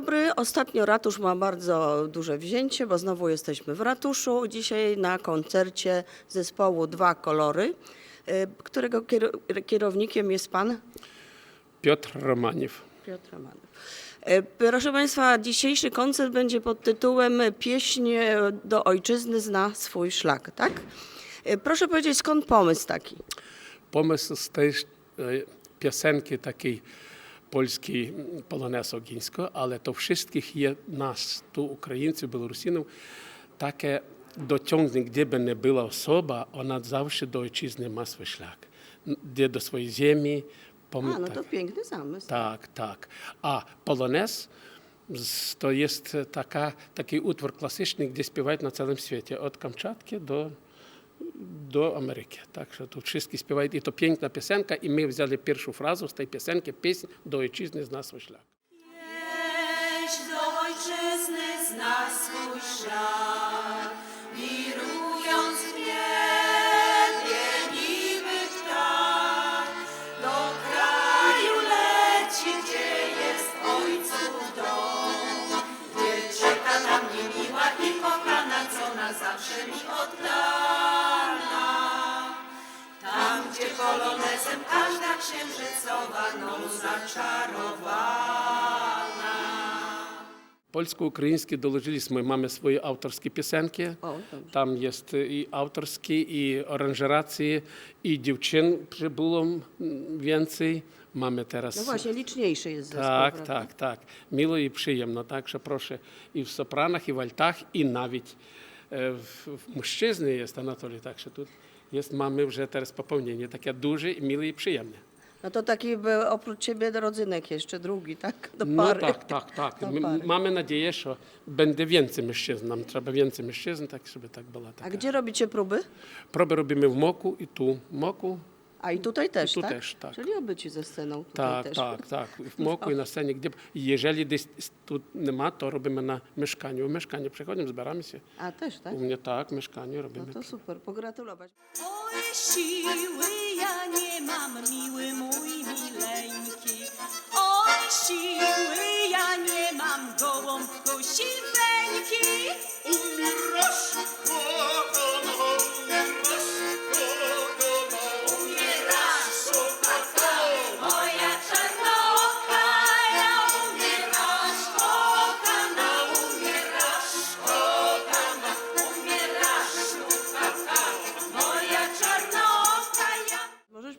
dobry. Ostatnio ratusz ma bardzo duże wzięcie, bo znowu jesteśmy w ratuszu. Dzisiaj na koncercie zespołu Dwa Kolory, y, którego kier- kierownikiem jest pan Piotr Romaniew. Piotr Romanów. E, Proszę Państwa, dzisiejszy koncert będzie pod tytułem Pieśń do ojczyzny zna swój szlak, tak? E, Proszę powiedzieć, skąd pomysł taki? Pomysł z tej piosenki takiej польський полонез Огінського, але то wszystkich є нас, ту українців, білорусинів, таке dociągnik, gdzie by nie była osoba, ona zawsze do ojczyzny ma swój szlak. Gdzie do swojej ziemi. Pom- A, no tak. to piękny zamysł. Tak, tak. A polonez to jest taka, taki utwór klasyczny, gdzie śpiewają na całym świecie, od Kamczatki do do Ameryki. Także tu wszyscy śpiewają i to piękna piosenka i my wzięli pierwszą frazę z tej piosenki, pieśń do ojczyzny z nas szlak. Pieśń do ojczyzny z nas szlak. gdzie polonezem każda księżycowa noc zaczarowana. Польсько-українські доложились, ми маємо свої авторські пісенки. O, dobrze. Там є і авторські, і оранжерації, і дівчин прибуло м, więcej. Mamy teraz No właśnie, liczniejszy jest zespół. Так, prawda? так, так. Мило і приємно. Так що прошу і в сопранах, і в альтах, і навіть е, в, в мужчизні є Анатолій. jest, mamy już teraz popełnienie, takie duże, miłe i przyjemne. No to taki był oprócz ciebie rodzynek jeszcze drugi, tak? Do No tak, tak, tak. My, mamy nadzieję, że będzie więcej mężczyzn. Nam trzeba więcej mężczyzn, tak żeby tak była. Taka. A gdzie robicie próby? Proby robimy w Moku i tu. Moku, a i tutaj też, tu tak? też tak. Czyli obyci ze sceną tutaj tak, też. Tak, tak, tak. w no. moku i na scenie. Gdzie, jeżeli gdzieś tu ma, to robimy na mieszkaniu. W mieszkaniu przechodzimy, zbieramy się. A też, tak? U mnie tak, w mieszkaniu robimy. No to tak. super, pogratulować. Moje siły ja nie mam, miły mój mileńki. Oj siły ja nie mam, gołąbko siweńki.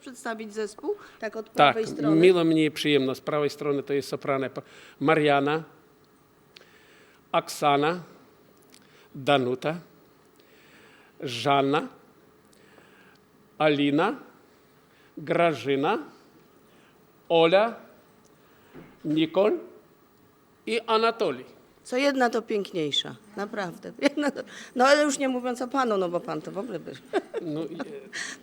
przedstawić zespół? Tak od tak, prawej tak, strony. Miło mnie i przyjemno. Z prawej strony to jest soprane Mariana, Aksana, Danuta, Żanna, Alina, Grażyna, Ola, Nikol i Anatolij. Co jedna to piękniejsza, naprawdę. Jedna to... No ale już nie mówiąc o panu, no bo pan to w ogóle by. No,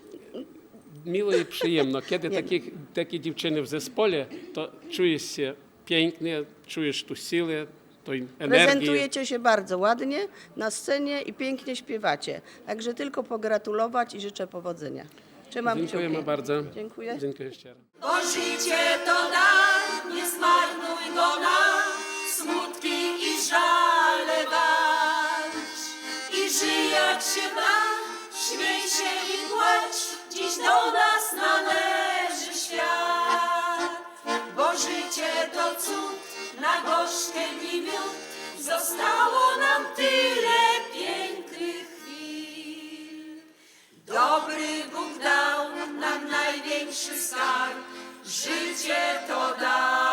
miło i przyjemno. Kiedy takie, takie dziewczyny w zespole, to czujesz się pięknie, czujesz tu siłę, tą energię. Prezentujecie się bardzo ładnie na scenie i pięknie śpiewacie. Także tylko pogratulować i życzę powodzenia. Trzymam Dziękujemy kciuki. bardzo. Dziękuję. Dziękuję jeszcze raz. Zostało nam tyle pięknych chwil. Dobry Bóg dał nam największy skarb, życie to dar.